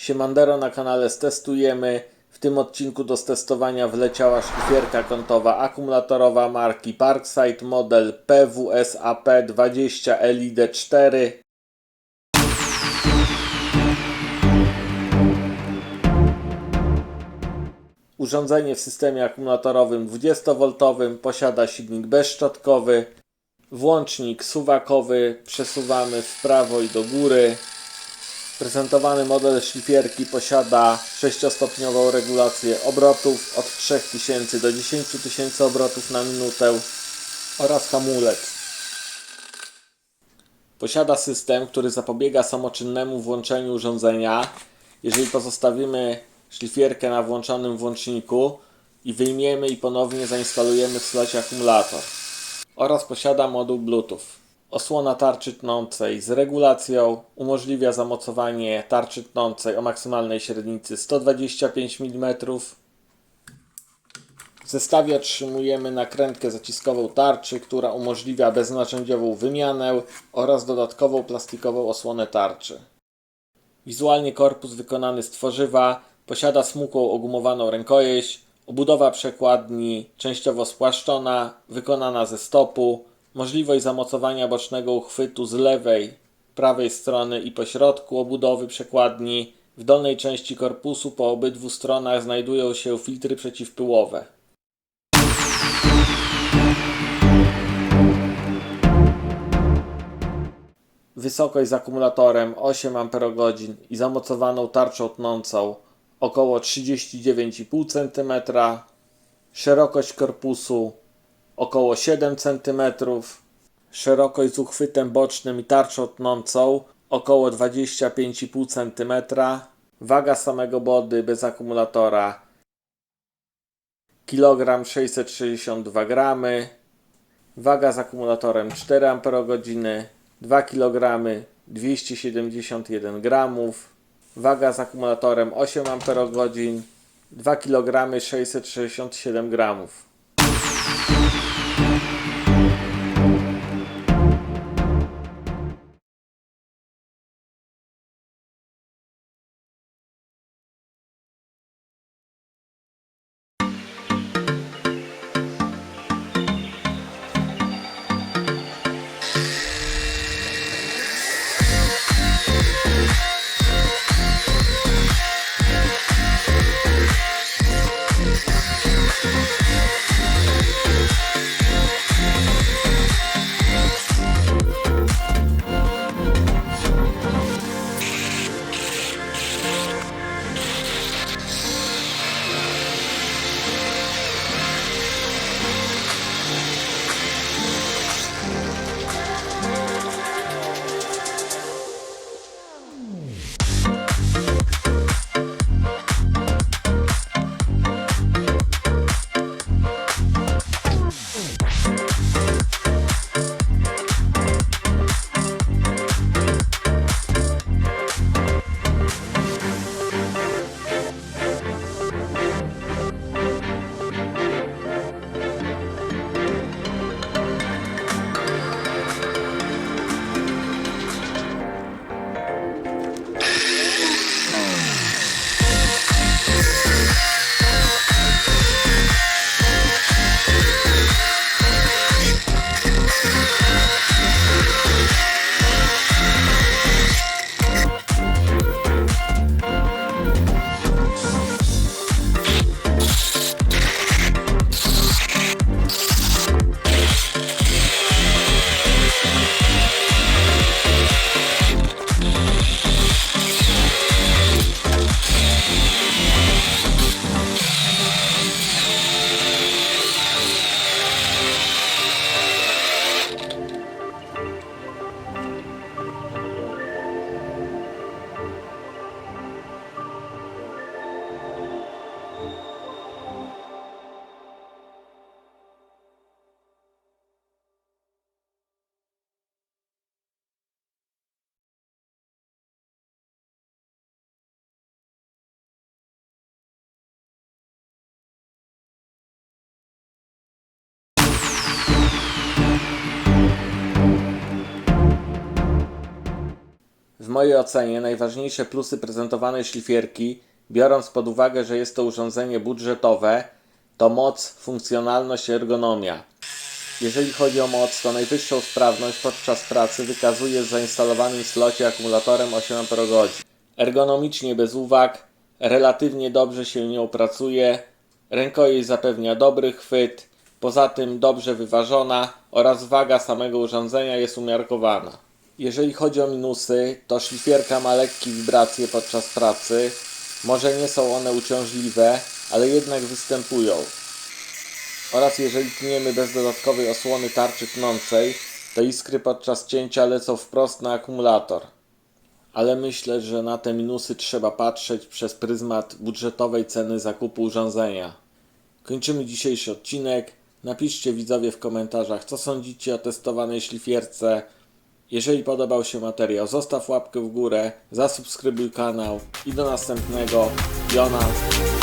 Siemandero na kanale stestujemy. W tym odcinku do testowania wleciała szlifierka kątowa akumulatorowa marki Parkside model PWSAP20 LID4. Urządzenie w systemie akumulatorowym 20V posiada silnik bezszczotkowy, włącznik suwakowy przesuwamy w prawo i do góry. Prezentowany model szlifierki posiada 6-stopniową regulację obrotów od 3000 do 10 000 obrotów na minutę oraz hamulec. Posiada system, który zapobiega samoczynnemu włączeniu urządzenia, jeżeli pozostawimy szlifierkę na włączonym włączniku i wyjmiemy i ponownie zainstalujemy w slocie akumulator. Oraz posiada moduł Bluetooth. Osłona tarczy tnącej z regulacją umożliwia zamocowanie tarczy tnącej o maksymalnej średnicy 125 mm. W zestawie otrzymujemy nakrętkę zaciskową tarczy, która umożliwia beznarzędziową wymianę oraz dodatkową plastikową osłonę tarczy. Wizualnie korpus wykonany z tworzywa posiada smukłą ogumowaną rękojeść, obudowa przekładni częściowo spłaszczona, wykonana ze stopu, możliwość zamocowania bocznego uchwytu z lewej, prawej strony i pośrodku obudowy przekładni. W dolnej części korpusu po obydwu stronach znajdują się filtry przeciwpyłowe. Wysokość z akumulatorem 8 Ah i zamocowaną tarczą tnącą około 39,5 cm, szerokość korpusu około 7 cm, szerokość z uchwytem bocznym i tarczą tnącą około 25,5 cm, waga samego body bez akumulatora kilogram 662 gramy, waga z akumulatorem 4 Ah, 2 kg 271 gramów, waga z akumulatorem 8 Ah, 2 kg 667 gramów. Mojej ocenie najważniejsze plusy prezentowanej szlifierki, biorąc pod uwagę, że jest to urządzenie budżetowe, to moc, funkcjonalność i ergonomia. Jeżeli chodzi o moc, to najwyższą sprawność podczas pracy wykazuje z zainstalowanym w slocie akumulatorem 8 Ah. Ergonomicznie bez uwag, relatywnie dobrze się nią pracuje, rękojeść zapewnia dobry chwyt, poza tym dobrze wyważona oraz waga samego urządzenia jest umiarkowana. Jeżeli chodzi o minusy, to szlifierka ma lekkie wibracje podczas pracy. Może nie są one uciążliwe, ale jednak występują. Oraz jeżeli tniemy bez dodatkowej osłony tarczy tnącej, to iskry podczas cięcia lecą wprost na akumulator. Ale myślę, że na te minusy trzeba patrzeć przez pryzmat budżetowej ceny zakupu urządzenia. Kończymy dzisiejszy odcinek. Napiszcie widzowie w komentarzach, co sądzicie o testowanej szlifierce. Jeżeli podobał się materiał, zostaw łapkę w górę, zasubskrybuj kanał i do następnego. Jonas.